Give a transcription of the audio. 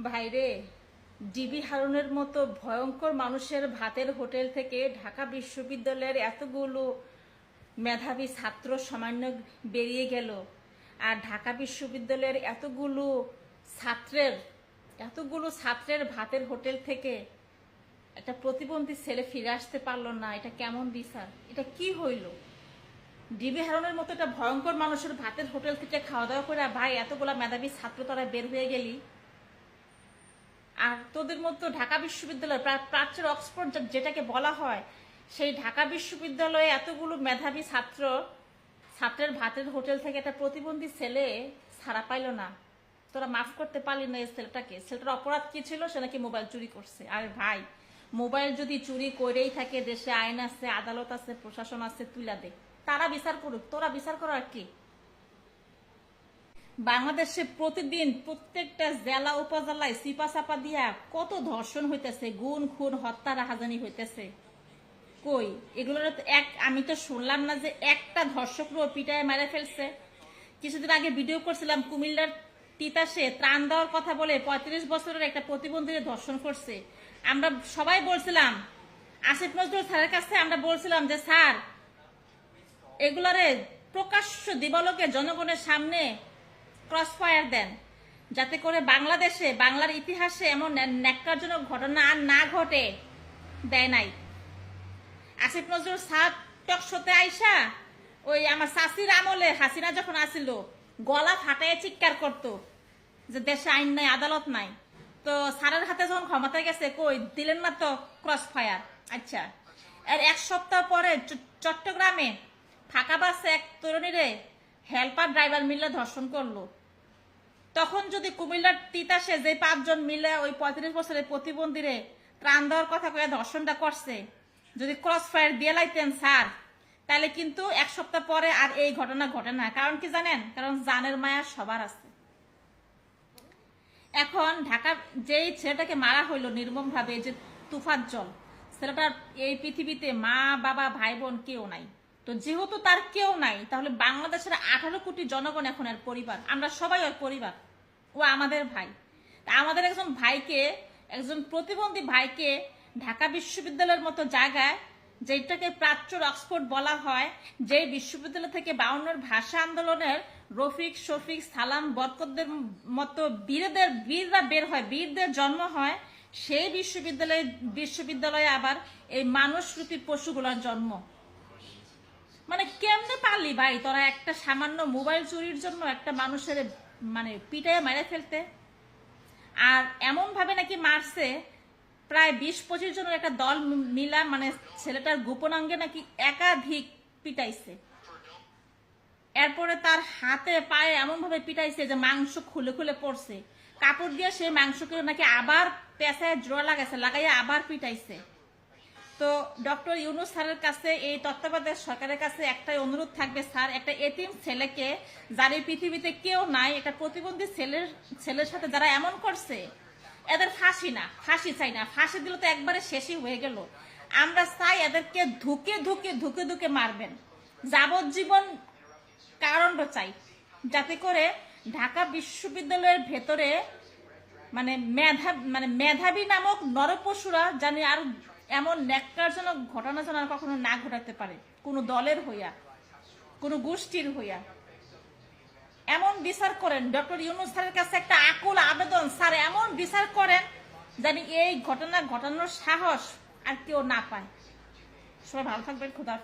ভাইরে, ডিবি হারুনের মতো ভয়ঙ্কর মানুষের ভাতের হোটেল থেকে ঢাকা বিশ্ববিদ্যালয়ের এতগুলো মেধাবী ছাত্র সামান্য বেরিয়ে গেল আর ঢাকা বিশ্ববিদ্যালয়ের এতগুলো ছাত্রের এতগুলো ছাত্রের ভাতের হোটেল থেকে একটা প্রতিবন্ধী ছেলে ফিরে আসতে পারল না। এটা কেমন বিচার? এটা কি হইল? ডিবি হারনের মতো একটা ভয়ঙ্কর মানুষের ভাতের হোটেল থেকে খাওয়া দাওয়া করে, ভাই, এতগুলা মেধাবী ছাত্র তারা বের হয়ে গেলি? আর তোদের মতো ঢাকা বিশ্ববিদ্যালয়, প্রা- প্রাচ্যের অক্সফোর্ড যেটাকে বলা হয়, সেই ঢাকা বিশ্ববিদ্যালয়ে এতগুলো মেধাবী ছাত্র, ছাত্রের ভাতের হোটেল থেকে একটা প্রতিবন্ধী ছেলে ছাড়া পাইল না। তোরা মাফ করতে পারলি না এই ছেলেটাকে। ছেলেটার অপরাধ কি ছিল? সে নাকি মোবাইল চুরি করছে। আরে ভাই, মোবাইল যদি চুরি করেই থাকে, দেশে আইন আছে, আদালত আছে, প্রশাসন আছে তুলা দে। তারা বিচার করুক। তোরা বিচার করার কি? বাংলাদেশে প্রতিদিন প্রত্যেকটা জেলা উপজেলায় সিপা চাপা দিয়া কত ধর্ষণ হইতেছে, গুণ, খুন, হত্যা, রাহাজানি হইতেছে। কই? এগুলোর এক, আমি তো শুনলাম না যে একটা ধর্ষক পিটায় মেরে ফেলছে। কিছুদিন আগে ভিডিও করছিলাম কুমিল্লার তিতাসে, ত্রাণ দেওয়ার কথা বলে পঁয়ত্রিশ বছরের একটা প্রতিবন্ধীকে ধর্ষণ করছে। আমরা সবাই বলছিলাম, আসিফ নজরুল স্যারের কাছে আমরা বলছিলাম যে, স্যার, এগুলারে প্রকাশ্য দিবালোকে জনগণের সামনে ক্রস ফায়ার দেন, যাতে করে বাংলাদেশে, বাংলার ইতিহাসে এমন ন্যাক্কারজনক ঘটনা আর না ঘটে, দেয় নাই। আসিফ নজরুল সাদ টকশোতে আইসা ওই আমার শাসির আমলে হাসিনা যখন আসিল, গলা ফাটায় চিৎকার করতো যে দেশে আইন নাই, আদালত নাই। তো স্যারের হাতে যখন ক্ষমতায় গেছে, কই দিলেন না তো ক্রস ফায়ার আচ্ছা এর এক সপ্তাহ পরে চট্টগ্রামে ফাঁকা বাসে এক তরুণীরে হেল্পার ড্রাইভার মিলে ধর্ষণ করল। তখন যদি কুমিল্লার তিতাসে যে পাঁচজন মিলে ওই পঁয়ত্রিশ বছরের প্রতিবন্ধীরে ত্রাণ দেওয়ার কথা কয়ে ধর্ষণটা করছে, যদি ক্রস ফায়ার দিয়ে লাইতেন, স্যার, তাহলে কিন্তু এক সপ্তাহ পরে আর এই ঘটনা ঘটে না। কারণ কি জানেন? কারণ জানের মায়া সবার আছে। এখন ঢাকার যেই ছেলেটাকে মারা হইল নির্মম ভাবে যে তুফান জল ছেলেটার এই পৃথিবীতে মা, বাবা, ভাই, বোন কেউ নাই। তো যেহেতু তার কেউ নাই, তাহলে বাংলাদেশের আঠারো কোটি জনগণ এখন এর পরিবার। আমরা সবাই ওর পরিবার। ও আমাদের ভাই। তা আমাদের একজন ভাইকে, একজন প্রতিবন্ধী ভাইকে ঢাকা বিশ্ববিদ্যালয়ের মতো জায়গায়, যেটাকে প্রাচ্য অক্সফোর্ড বলা হয় যে বিশ্ববিদ্যালয় থেকে বাউন্নর ভাষা আন্দোলনের রফিক, শফিক, সালাম, বরকতদের মতো বীরদের, বীররা বের হয়, বীরদের জন্ম হয়, সেই বিশ্ববিদ্যালয়ে বিশ্ববিদ্যালয়ে আবার এই মানুষরূপী পশুগুলোর জন্ম। মানে কেমনে পারলি ভাই তোরা একটা সামান্য মোবাইল চুরির জন্য একটা মানুষের মানে পিটায় মেরে ফেলতে? আর এমন ভাবে নাকি মারছে, প্রায় বিশ পঁচিশ জনের একটা দল মিলা মানে ছেলেটার গোপনাঙ্গে নাকি একাধিক পিটাইছে। এরপরে তার হাতে পায়ে এমন ভাবে পিটাইছে যে মাংস খুলে খুলে পড়ছে। কাপড় দিয়ে সেই মাংসকে নাকি আবার পেঁচায় জোড়া লাগাইছে, লাগাইয়া আবার পিটাইছে। তো ডক্টর ইউনুস স্যারের কাছে, এই তত্ত্বাবধায়ক সরকারের কাছে একটাই অনুরোধ থাকবে, স্যার, একটা এতিম ছেলেকে যার এই পৃথিবীতে কেউ নাই, একটা প্রতিবন্ধী ছেলের ছেলের সাথে যারা এমন করছে, এদের ফাঁসি না, ফাঁসি চাই না। ফাঁসি দিলে তো একবারে শেষই হয়ে গেল। আমরা চাই এদেরকে ধুকে ধুকে ধুকে ধুকে মারবেন। যাবজ্জীবন কারণটা চাই, যাতে করে ঢাকা বিশ্ববিদ্যালয়ের ভেতরে মানে মেধা মানে মেধাবী নামক নরপশুরা জানি আর এমন ন্যাক্কারজনক ঘটনা যেন কখনো না ঘটাতে পারে। কোনো দলের হইয়া, কোনো গোষ্ঠীর হইয়া। এমন বিচার করেন, ডক্টর ইউনুস স্যারের কাছে একটা আকুল আবেদন, স্যার, এমন বিচার করেন জানি এই ঘটনা ঘটানোর সাহস আর কেউ না পায়। সবাই ভালো থাকবেন, খুদা